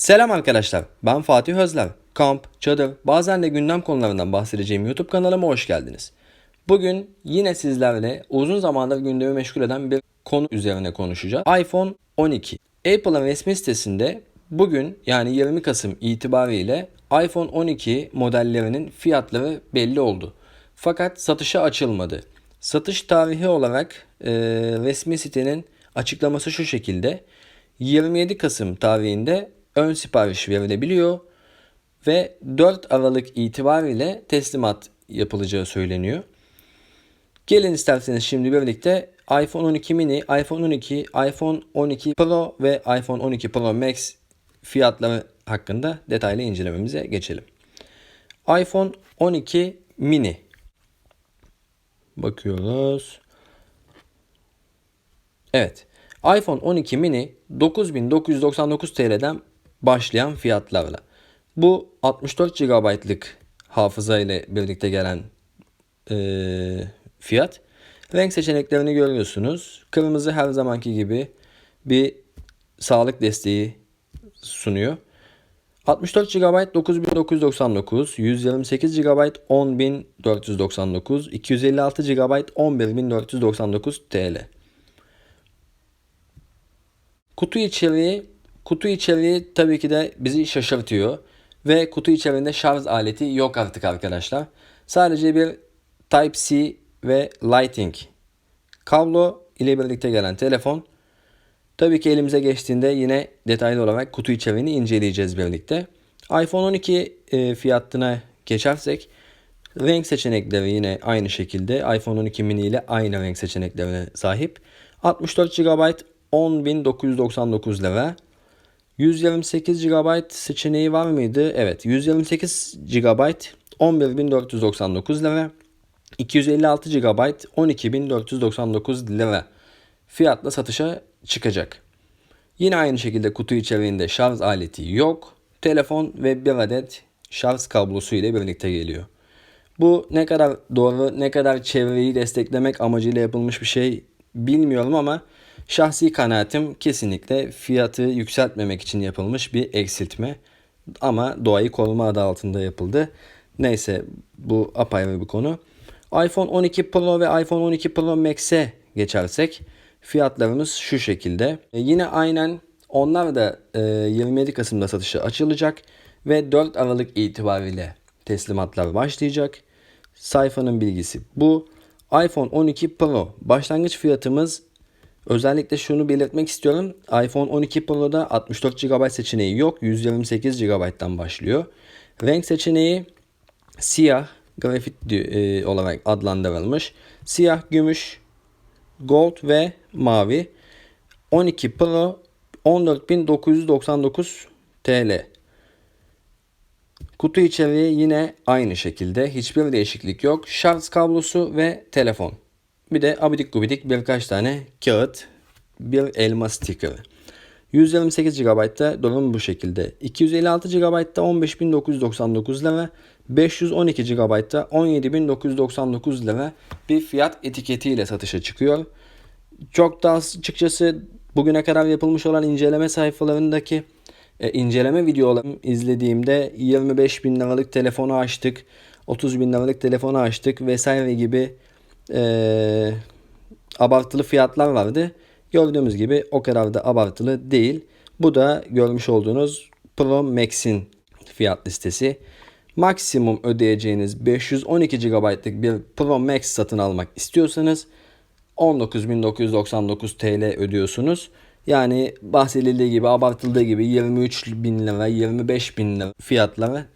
Selam arkadaşlar, ben Fatih Özler. Kamp, çadır, bazen de gündem konularından bahsedeceğim YouTube kanalıma hoş geldiniz. Bugün yine sizlerle uzun zamandır gündemi meşgul eden bir konu üzerine konuşacağız. iPhone 12. Apple'ın resmi sitesinde bugün yani 20 Kasım itibariyle iPhone 12 modellerinin fiyatları belli oldu. Fakat satışa açılmadı. Satış tarihi olarak e, resmi sitenin açıklaması şu şekilde. 27 Kasım tarihinde ön sipariş verilebiliyor ve 4 Aralık itibariyle teslimat yapılacağı söyleniyor. Gelin isterseniz şimdi birlikte iPhone 12 mini, iPhone 12, iPhone 12 Pro ve iPhone 12 Pro Max fiyatları hakkında detaylı incelememize geçelim. iPhone 12 mini Bakıyoruz. Evet. iPhone 12 mini 9999 TL'den başlayan fiyatlarla. Bu 64 GB'lık hafıza ile birlikte gelen e, fiyat. Renk seçeneklerini görüyorsunuz. Kırmızı her zamanki gibi bir sağlık desteği sunuyor. 64 GB 9999, 128 GB 10499, 256 GB 11499 TL. Kutu içeriği kutu içeriği tabii ki de bizi şaşırtıyor ve kutu içerisinde şarj aleti yok artık arkadaşlar. Sadece bir Type-C ve Lighting kablo ile birlikte gelen telefon. Tabii ki elimize geçtiğinde yine detaylı olarak kutu içeriğini inceleyeceğiz birlikte. iPhone 12 e, fiyatına geçersek renk seçenekleri yine aynı şekilde iPhone 12 mini ile aynı renk seçeneklerine sahip. 64 GB 10.999 lira. 128 GB seçeneği var mıydı? Evet 128 GB 11.499 lira. 256 GB 12.499 lira fiyatla satışa çıkacak. Yine aynı şekilde kutu içeriğinde şarj aleti yok. Telefon ve bir adet şarj kablosu ile birlikte geliyor. Bu ne kadar doğru, ne kadar çevreyi desteklemek amacıyla yapılmış bir şey bilmiyorum ama şahsi kanaatim kesinlikle fiyatı yükseltmemek için yapılmış bir eksiltme. Ama doğayı koruma adı altında yapıldı. Neyse bu apayrı bir konu. iPhone 12 Pro ve iPhone 12 Pro Max'e geçersek fiyatlarımız şu şekilde. E, yine aynen onlar da e, 27 Kasım'da satışa açılacak ve 4 Aralık itibariyle teslimatlar başlayacak. Sayfanın bilgisi bu. iPhone 12 Pro başlangıç fiyatımız özellikle şunu belirtmek istiyorum. iPhone 12 Pro'da 64 GB seçeneği yok. 128 GB'dan başlıyor. Renk seçeneği siyah grafit e, olarak adlandırılmış. Siyah, gümüş, gold ve mavi. 12 Pro 14.999 TL. Kutu içeriği yine aynı şekilde. Hiçbir değişiklik yok. Şarj kablosu ve telefon. Bir de abidik gubidik birkaç tane kağıt. Bir elma sticker. 128 GB'da durum bu şekilde. 256 GB'da 15.999 lira. 512 GB'da 17.999 lira bir fiyat etiketiyle satışa çıkıyor. Çok da açıkçası bugüne kadar yapılmış olan inceleme sayfalarındaki e, inceleme videolarımı izlediğimde 25 bin liralık telefonu açtık, 30 bin liralık telefonu açtık vesaire gibi e, abartılı fiyatlar vardı. Gördüğümüz gibi o kadar da abartılı değil. Bu da görmüş olduğunuz Pro Max'in fiyat listesi. Maksimum ödeyeceğiniz 512 GB'lık bir Pro Max satın almak istiyorsanız 19.999 TL ödüyorsunuz. Yani bahsedildiği gibi abartıldığı gibi 23 bin lira 25 bin lira fiyatlara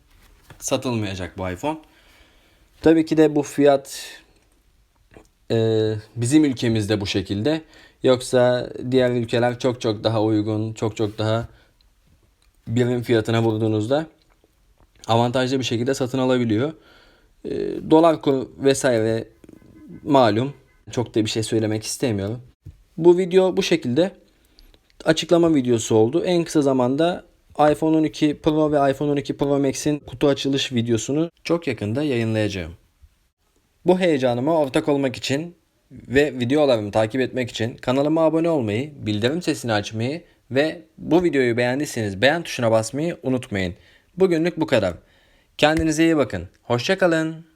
satılmayacak bu iPhone. Tabii ki de bu fiyat e, bizim ülkemizde bu şekilde. Yoksa diğer ülkeler çok çok daha uygun, çok çok daha birim fiyatına vurduğunuzda avantajlı bir şekilde satın alabiliyor. E, dolar kur vesaire malum. Çok da bir şey söylemek istemiyorum. Bu video bu şekilde açıklama videosu oldu. En kısa zamanda iPhone 12 Pro ve iPhone 12 Pro Max'in kutu açılış videosunu çok yakında yayınlayacağım. Bu heyecanıma ortak olmak için ve videolarımı takip etmek için kanalıma abone olmayı, bildirim sesini açmayı ve bu videoyu beğendiyseniz beğen tuşuna basmayı unutmayın. Bugünlük bu kadar. Kendinize iyi bakın. Hoşçakalın.